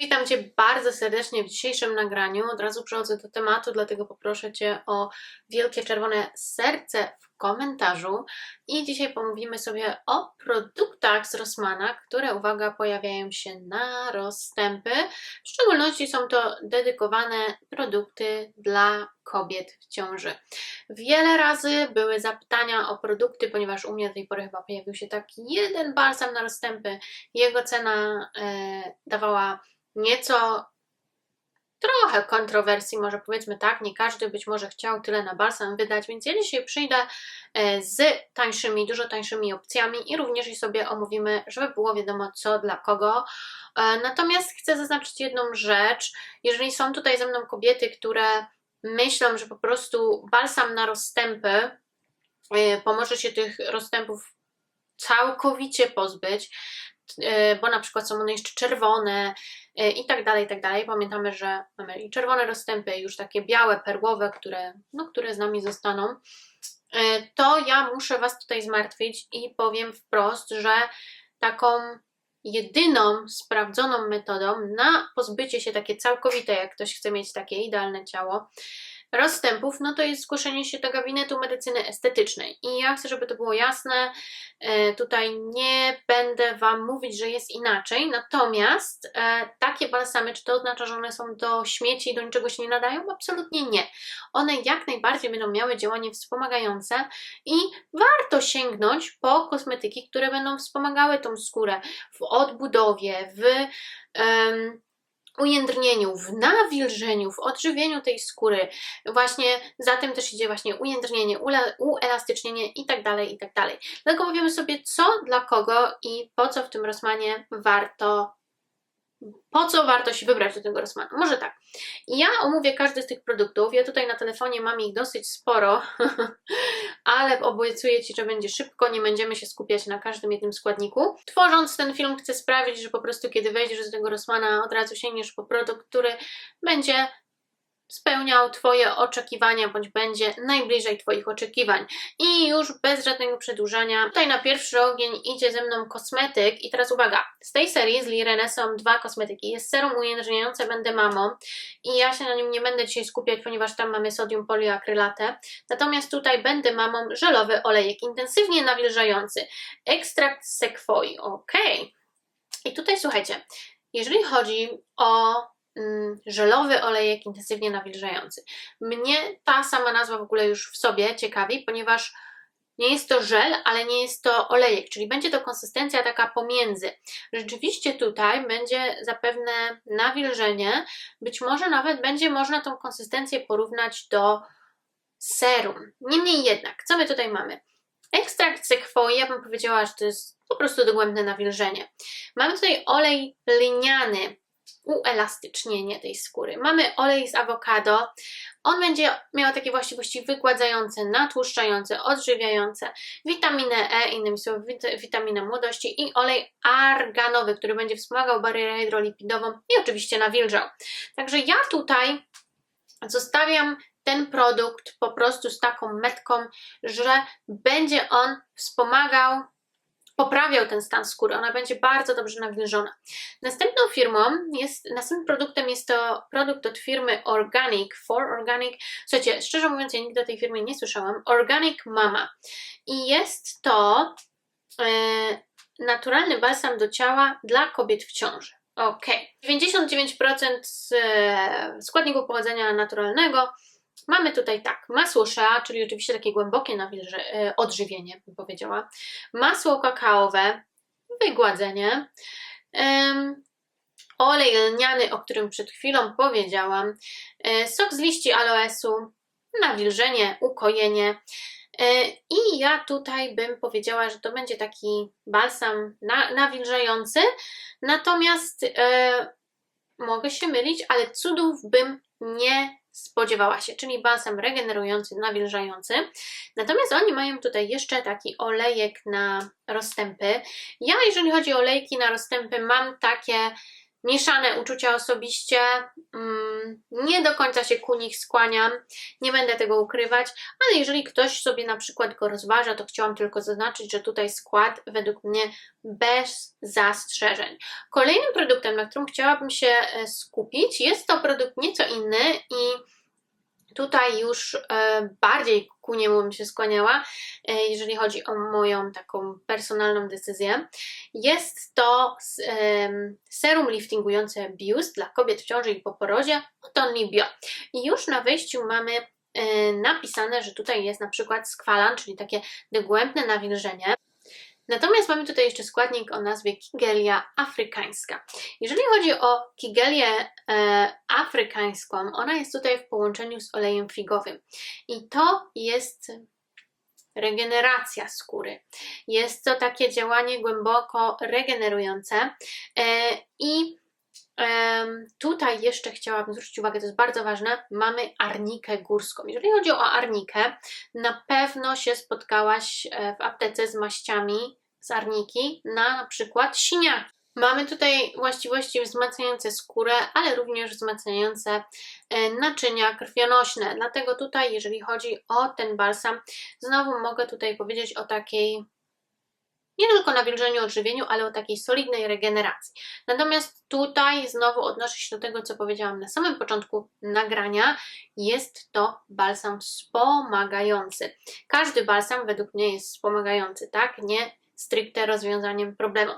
Witam Cię bardzo serdecznie w dzisiejszym nagraniu. Od razu przechodzę do tematu, dlatego poproszę Cię o wielkie czerwone serce w komentarzu. I dzisiaj pomówimy sobie o produktach z Rossmana, które, uwaga, pojawiają się na rozstępy. W szczególności są to dedykowane produkty dla kobiet w ciąży. Wiele razy były zapytania o produkty, ponieważ u mnie do tej pory chyba pojawił się taki jeden balsam na rozstępy. Jego cena e, dawała nieco trochę kontrowersji, może powiedzmy tak, nie każdy być może chciał tyle na balsam wydać, więc ja dzisiaj przyjdę e, z tańszymi, dużo tańszymi opcjami i również je sobie omówimy, żeby było wiadomo co dla kogo. E, natomiast chcę zaznaczyć jedną rzecz, jeżeli są tutaj ze mną kobiety, które myślą, że po prostu balsam na rozstępy e, pomoże się tych rozstępów całkowicie pozbyć, bo na przykład są one jeszcze czerwone, E, i tak dalej, i tak dalej. Pamiętamy, że mamy i czerwone rozstępy, już takie białe, perłowe, które, no, które z nami zostaną. E, to ja muszę Was tutaj zmartwić i powiem wprost, że taką jedyną sprawdzoną metodą na pozbycie się takie całkowite, jak ktoś chce mieć takie idealne ciało, rozstępów, no to jest zgłoszenie się do gabinetu medycyny estetycznej. I ja chcę, żeby to było jasne, e, tutaj nie będę Wam mówić, że jest inaczej, natomiast e, takie balsamy, czy to oznacza, że one są do śmieci i do niczego się nie nadają? Absolutnie nie. One jak najbardziej będą miały działanie wspomagające i warto sięgnąć po kosmetyki, które będą wspomagały tą skórę w odbudowie, w um, ujędrnieniu, w nawilżeniu, w odżywieniu tej skóry. Właśnie za tym też idzie właśnie ujędrnienie, uelastycznienie i tak dalej, i tak dalej. Dlatego powiemy sobie, co dla kogo i po co w tym Rosmanie warto po co warto się wybrać do tego Rossmana? Może tak. Ja omówię każdy z tych produktów. Ja tutaj na telefonie mam ich dosyć sporo, ale obiecuję Ci, że będzie szybko. Nie będziemy się skupiać na każdym jednym składniku. Tworząc ten film, chcę sprawić, że po prostu kiedy wejdziesz do tego Rossmana, od razu sięgniesz po produkt, który będzie spełniał Twoje oczekiwania, bądź będzie najbliżej Twoich oczekiwań. I już bez żadnego przedłużania, tutaj na pierwszy ogień idzie ze mną kosmetyk. I teraz uwaga, z tej serii z Lirene są dwa kosmetyki. Jest serum ujędrniające Będę Mamą i ja się na nim nie będę dzisiaj skupiać, ponieważ tam mamy sodium poliakrylatę. Natomiast tutaj Będę Mamą żelowy olejek intensywnie nawilżający. Ekstrakt sekwoi, ok. I tutaj słuchajcie, jeżeli chodzi o żelowy olejek intensywnie nawilżający. Mnie ta sama nazwa w ogóle już w sobie ciekawi, ponieważ nie jest to żel, ale nie jest to olejek, czyli będzie to konsystencja taka pomiędzy. Rzeczywiście tutaj będzie zapewne nawilżenie, być może nawet będzie można tą konsystencję porównać do serum. Niemniej jednak, co my tutaj mamy? Ekstrakt sekwoi, ja bym powiedziała, że to jest po prostu dogłębne nawilżenie. Mamy tutaj olej liniany, uelastycznienie tej skóry. Mamy olej z awokado. On będzie miał takie właściwości wygładzające, natłuszczające, odżywiające, witaminę E, innymi słowy witaminę młodości i olej arganowy, który będzie wspomagał barierę hydrolipidową i oczywiście nawilżał. Także ja tutaj zostawiam ten produkt po prostu z taką metką, że będzie on wspomagał poprawiał ten stan skóry, ona będzie bardzo dobrze nawilżona. Następną firmą jest, następnym produktem jest to produkt od firmy Organic, For Organic. Słuchajcie, szczerze mówiąc, ja nigdy o tej firmie nie słyszałam. Organic Mama. I jest to e, naturalny balsam do ciała dla kobiet w ciąży. Ok. 99% e, składników pochodzenia naturalnego, Mamy tutaj tak, masło shea, czyli oczywiście takie głębokie nawilże, e, odżywienie, bym powiedziała, masło kakaowe, wygładzenie, olej lniany, o którym przed chwilą powiedziałam, e, sok z liści aloesu, nawilżenie, ukojenie. E, I ja tutaj bym powiedziała, że to będzie taki balsam na, nawilżający, natomiast e, mogę się mylić, ale cudów bym nie spodziewała się, czyli balsam regenerujący, nawilżający. Natomiast oni mają tutaj jeszcze taki olejek na rozstępy. Ja, jeżeli chodzi o olejki na rozstępy, mam takie mieszane uczucia osobiście. Mm, nie do końca się ku nich skłaniam, nie będę tego ukrywać, ale jeżeli ktoś sobie na przykład go rozważa, to chciałam tylko zaznaczyć, że tutaj skład według mnie bez zastrzeżeń. Kolejnym produktem, na którym chciałabym się e, skupić, jest to produkt nieco inny i tutaj już e, bardziej ku niemu bym się skłaniała, e, jeżeli chodzi o moją taką personalną decyzję. Jest to serum liftingujące biust dla kobiet w ciąży i po porodzie od Only Bio. I już na wejściu mamy e, napisane, że tutaj jest na przykład skwalan, czyli takie dogłębne nawilżenie. Natomiast mamy tutaj jeszcze składnik o nazwie Kigelia afrykańska. Jeżeli chodzi o Kigelię e, afrykańską, ona jest tutaj w połączeniu z olejem figowym. I to jest regeneracja skóry. Jest to takie działanie głęboko regenerujące e, i Tutaj jeszcze chciałabym zwrócić uwagę, to jest bardzo ważne, mamy arnikę górską. Jeżeli chodzi o arnikę, na pewno się spotkałaś e, w aptece z maściami z arniki na na przykład siniaki. Mamy tutaj właściwości wzmacniające skórę, ale również wzmacniające e, naczynia krwionośne. Dlatego tutaj, jeżeli chodzi o ten balsam, znowu mogę tutaj powiedzieć o takiej nie tylko nawilżeniu, odżywieniu, ale o takiej solidnej regeneracji. Natomiast tutaj znowu odnoszę się do tego, co powiedziałam na samym początku nagrania. Jest to balsam wspomagający. Każdy balsam według mnie jest wspomagający, tak? Nie stricte rozwiązaniem problemu.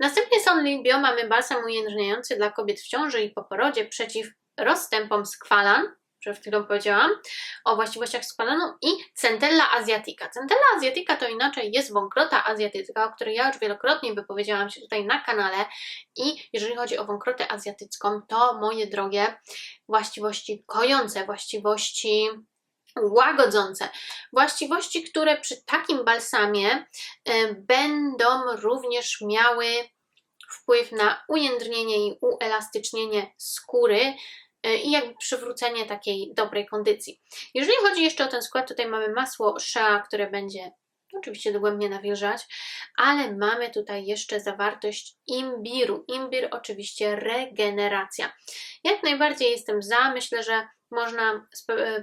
Następnie są Libio, mamy balsam ujędrniający dla kobiet w ciąży i po porodzie przeciw rozstępom skwalan, przed chwilą powiedziałam, o właściwościach skwalanu i Centella asiatica. Centella asiatica to inaczej jest wąkrota azjatycka, o której ja już wielokrotnie wypowiedziałam się tutaj na kanale i jeżeli chodzi o wąkrotę azjatycką, to moje drogie właściwości kojące, właściwości łagodzące. Właściwości, które przy takim balsamie e, będą również miały wpływ na ujędrnienie i uelastycznienie skóry i jakby przywrócenie takiej dobrej kondycji. Jeżeli chodzi jeszcze o ten skład, tutaj mamy masło shea, które będzie oczywiście dogłębnie nawilżać, ale mamy tutaj jeszcze zawartość imbiru. Imbir oczywiście regeneracja. Jak najbardziej jestem za, myślę, że można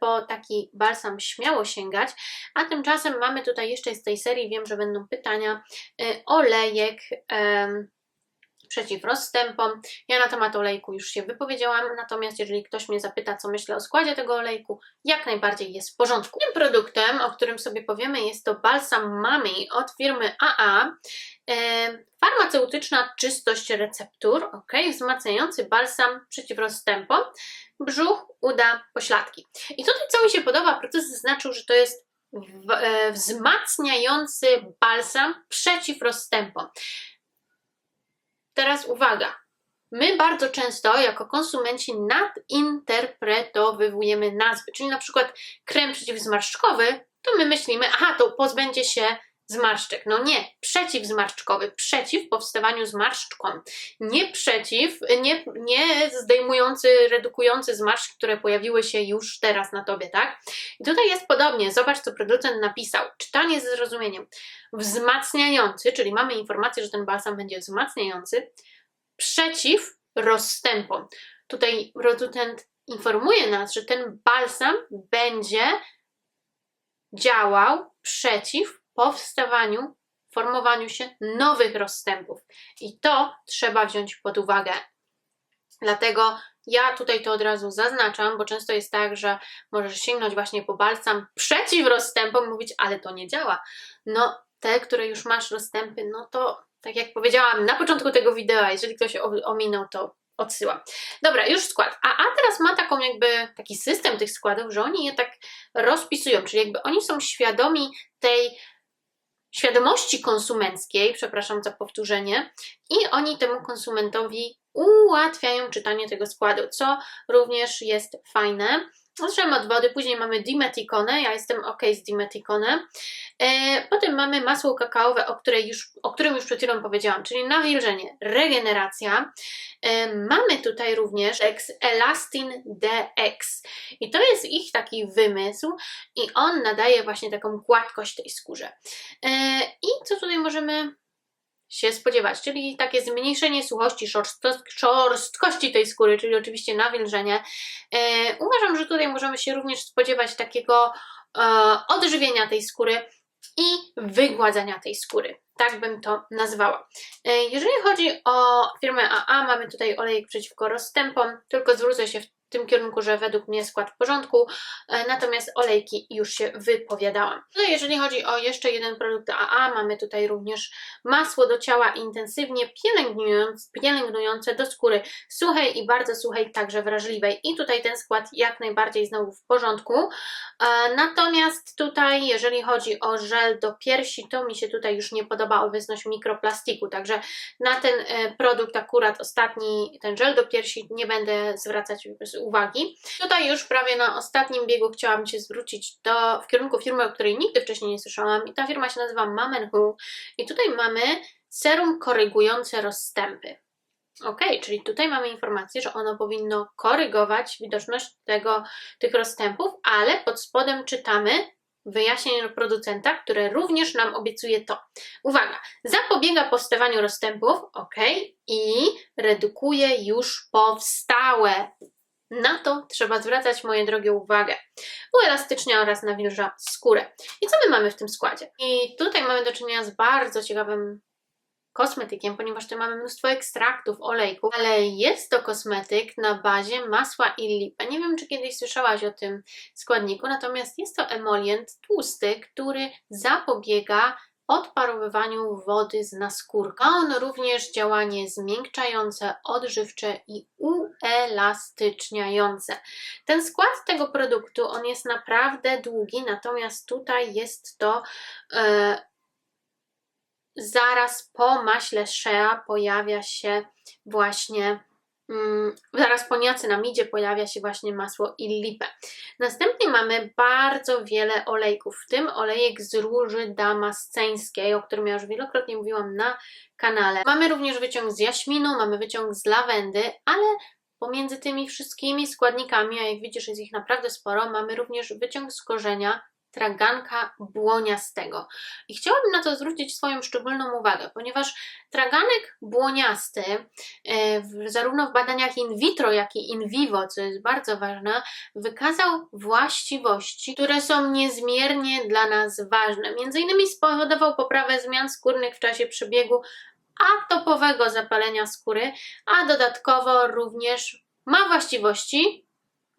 po taki balsam śmiało sięgać, a tymczasem mamy tutaj jeszcze z tej serii, wiem, że będą pytania, y, olejek przeciw rozstępom. Ja na temat olejku już się wypowiedziałam, natomiast jeżeli ktoś mnie zapyta, co myślę o składzie tego olejku, jak najbardziej jest w porządku. Tym produktem, o którym sobie powiemy, jest to balsam Mami od firmy AA. farmaceutyczna czystość receptur, ok, wzmacniający balsam przeciw rozstępom, brzuch, uda, pośladki. I tutaj co mi się podoba, proces zaznaczył, że to jest e, wzmacniający balsam przeciw rozstępom. Teraz uwaga. My bardzo często jako konsumenci nadinterpretowujemy nazwy, czyli na przykład krem przeciwzmarszczkowy, to my myślimy, aha, to pozbędzie się zmarszczek. No nie, przeciwzmarszczkowy, przeciw powstawaniu zmarszczkom, nie przeciw, nie, nie zdejmujący, redukujący zmarszczki, które pojawiły się już teraz na tobie, tak? I tutaj jest podobnie, zobacz co producent napisał, czytanie ze zrozumieniem, wzmacniający, czyli mamy informację, że ten balsam będzie wzmacniający, przeciw rozstępom. Tutaj producent informuje nas, że ten balsam będzie działał przeciw powstawaniu, formowaniu się nowych rozstępów. I to trzeba wziąć pod uwagę. Dlatego ja tutaj to od razu zaznaczam, bo często jest tak, że możesz sięgnąć właśnie po balsam przeciw rozstępom i mówić, ale to nie działa. No, te, które już masz rozstępy, no to tak jak powiedziałam na początku tego wideo, jeżeli ktoś ominął, to odsyłam. Dobra, już skład. A, a teraz ma taką jakby taki system tych składów, że oni je tak rozpisują, czyli jakby oni są świadomi tej świadomości konsumenckiej, przepraszam za powtórzenie, i oni temu konsumentowi ułatwiają czytanie tego składu, co również jest fajne. Zaczynamy od wody, później mamy dimetikone, ja jestem ok z dimetikonem. E, potem mamy masło kakaowe, o, której już, o którym już przed chwilą powiedziałam, czyli nawilżenie, regeneracja. E, mamy tutaj również Elastin DX i to jest ich taki wymysł i on nadaje właśnie taką gładkość tej skórze. E, I co tutaj możemy się spodziewać, czyli takie zmniejszenie suchości, szorstko- szorstkości tej skóry, czyli oczywiście nawilżenie. E, uważam, że tutaj możemy się również spodziewać takiego e, odżywienia tej skóry i wygładzania tej skóry. Tak bym to nazwała. E, Jeżeli chodzi o firmę AA, mamy tutaj olejek przeciwko rozstępom, tylko zwrócę się w tym kierunku, że według mnie skład w porządku, e, natomiast olejki już się wypowiadałam. No jeżeli chodzi o jeszcze jeden produkt AA, mamy tutaj również masło do ciała intensywnie pielęgnujące, pielęgnujące do skóry suchej i bardzo suchej, także wrażliwej. I tutaj ten skład jak najbardziej znowu w porządku. E, Natomiast tutaj, jeżeli chodzi o żel do piersi, to mi się tutaj już nie podoba obecność mikroplastiku, także na ten e, produkt akurat ostatni, ten żel do piersi nie będę zwracać uwagi. Tutaj już prawie na ostatnim biegu chciałam się zwrócić do, w kierunku firmy, o której nigdy wcześniej nie słyszałam i ta firma się nazywa Mamenhu i tutaj mamy serum korygujące rozstępy. Ok, czyli tutaj mamy informację, że ono powinno korygować widoczność tego, tych rozstępów, ale pod spodem czytamy wyjaśnienie producenta, które również nam obiecuje to. Uwaga, zapobiega powstawaniu rozstępów, ok, i redukuje już powstałe. Na to trzeba zwracać, moje drogie, uwagę. Uelastycznia oraz nawilża skórę. I co my mamy w tym składzie? I tutaj mamy do czynienia z bardzo ciekawym kosmetykiem, ponieważ tu mamy mnóstwo ekstraktów, olejków, ale jest to kosmetyk na bazie masła Illipe. Nie wiem, czy kiedyś słyszałaś o tym składniku, natomiast jest to emolient tłusty, który zapobiega odparowywaniu wody z naskórka. Ma on również działanie zmiękczające, odżywcze i uelastyczniające. Ten skład tego produktu, on jest naprawdę długi, natomiast tutaj jest to e, zaraz po maśle Shea pojawia się właśnie zaraz po niacinamidzie pojawia się właśnie masło Illipe. Następnie mamy bardzo wiele olejków, w tym olejek z róży damasceńskiej, o którym ja już wielokrotnie mówiłam na kanale. Mamy również wyciąg z jaśminu, mamy wyciąg z lawendy, ale pomiędzy tymi wszystkimi składnikami, a jak widzisz jest ich naprawdę sporo, mamy również wyciąg z korzenia traganka błoniastego. I chciałabym na to zwrócić swoją szczególną uwagę, ponieważ traganek błoniasty, e, zarówno w badaniach in vitro, jak i in vivo, co jest bardzo ważne, wykazał właściwości, które są niezmiernie dla nas ważne. Między innymi spowodował poprawę zmian skórnych w czasie przebiegu atopowego zapalenia skóry, a dodatkowo również ma właściwości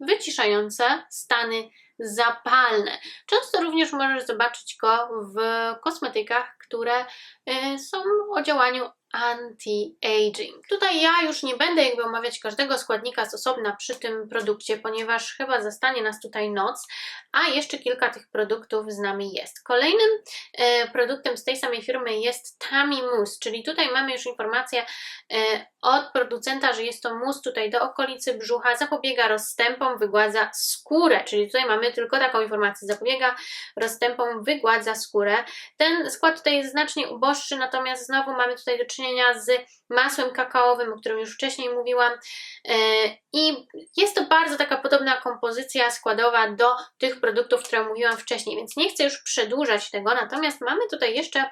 wyciszające stany zapalne. Często również możesz zobaczyć go w kosmetykach, które y, są o działaniu anti-aging. Tutaj ja już nie będę jakby omawiać każdego składnika z osobna przy tym produkcie, ponieważ chyba zastanie nas tutaj noc, a jeszcze kilka tych produktów z nami jest. Kolejnym e, produktem z tej samej firmy jest Tami Mousse, czyli tutaj mamy już informację e, od producenta, że jest to mus tutaj do okolicy brzucha, zapobiega rozstępom, wygładza skórę, czyli tutaj mamy tylko taką informację, zapobiega rozstępom, wygładza skórę. Ten skład tutaj jest znacznie uboższy, natomiast znowu mamy tutaj do czynienia z masłem kakaowym, o którym już wcześniej mówiłam. E, i jest to bardzo taka podobna kompozycja składowa do tych produktów, które mówiłam wcześniej, więc nie chcę już przedłużać tego, natomiast mamy tutaj jeszcze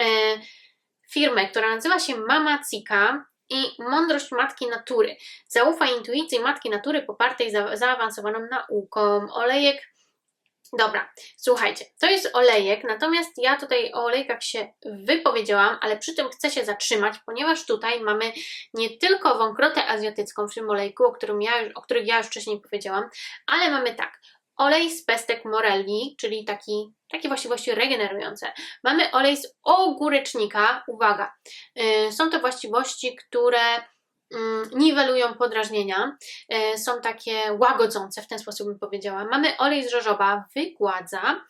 e, firmę, która nazywa się Mama Cika i Mądrość Matki Natury. Zaufaj intuicji Matki Natury popartej za, zaawansowaną nauką. Olejek Dobra, słuchajcie, to jest olejek, natomiast ja tutaj o olejkach się wypowiedziałam, ale przy tym chcę się zatrzymać, ponieważ tutaj mamy nie tylko wąkrotę azjatycką w tym olejku, o, którym ja, o których ja już wcześniej powiedziałam, ale mamy tak, olej z pestek morelli, czyli taki, takie właściwości regenerujące. Mamy olej z ogórecznika, uwaga, yy, są to właściwości, które mm, niwelują podrażnienia, e, są takie łagodzące, w ten sposób bym powiedziała. Mamy olej z żożoba, wygładza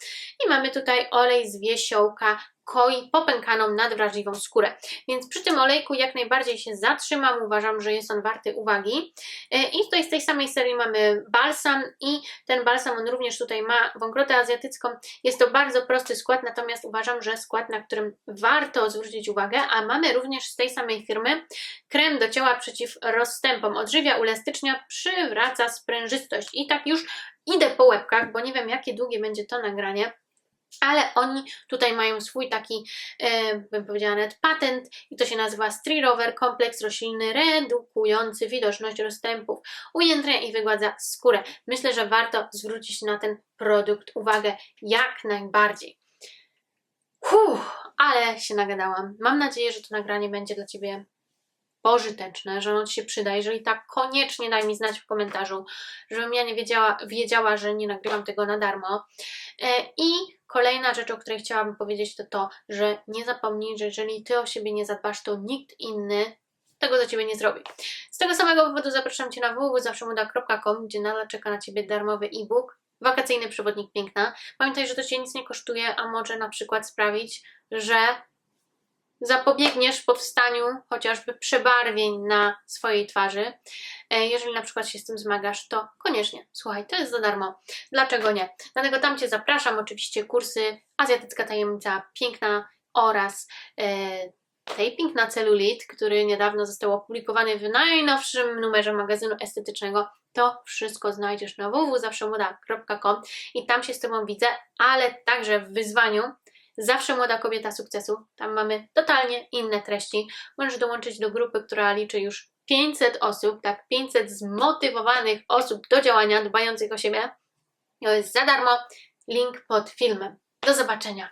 i mamy tutaj olej z wiesiołka, koi popękaną nadwrażliwą skórę. Więc przy tym olejku jak najbardziej się zatrzymam, uważam, że jest on warty uwagi. E, I tutaj z tej samej serii mamy balsam i ten balsam on również tutaj ma wąkrotę azjatycką. Jest to bardzo prosty skład, natomiast uważam, że skład, na którym warto zwrócić uwagę, a mamy również z tej samej firmy krem do ciała przeciw rozstępom. Odżywia, ulastycznia, przywraca sprężystość. I tak już idę po łebkach, bo nie wiem jakie długie będzie to nagranie. Ale oni tutaj mają swój taki, e, bym powiedziała nawet patent i to się nazywa Strirover kompleks roślinny redukujący widoczność rozstępów, ujędrnia i wygładza skórę. Myślę, że warto zwrócić na ten produkt uwagę jak najbardziej. Huh, ale się nagadałam. Mam nadzieję, że to nagranie będzie dla Ciebie pożyteczne, że ono Ci się przyda. Jeżeli tak, koniecznie daj mi znać w komentarzu, żebym ja nie wiedziała, wiedziała że nie nagrywam tego na darmo. E, I kolejna rzecz, o której chciałabym powiedzieć, to to, że nie zapomnij, że jeżeli Ty o siebie nie zadbasz, to nikt inny tego za Ciebie nie zrobi. Z tego samego powodu zapraszam Cię na www.zawszemuda.com, gdzie nadal czeka na Ciebie darmowy e-book Wakacyjny przewodnik piękna. Pamiętaj, że to Cię nic nie kosztuje, a może na przykład sprawić, że zapobiegniesz powstaniu chociażby przebarwień na swojej twarzy. E, Jeżeli na przykład się z tym zmagasz, to koniecznie, słuchaj, to jest za darmo. Dlaczego nie? Dlatego tam Cię zapraszam, oczywiście kursy Azjatycka Tajemnica Piękna oraz e, taping na celulit, który niedawno został opublikowany w najnowszym numerze magazynu estetycznego. To wszystko znajdziesz na www.zawszemoda.com i tam się z Tobą widzę, ale także w wyzwaniu Zawsze Młoda Kobieta Sukcesu. Tam mamy totalnie inne treści. Możesz dołączyć do grupy, która liczy już 500 osób, tak, 500 zmotywowanych osób do działania, dbających o siebie. To jest za darmo. Link pod filmem. Do zobaczenia.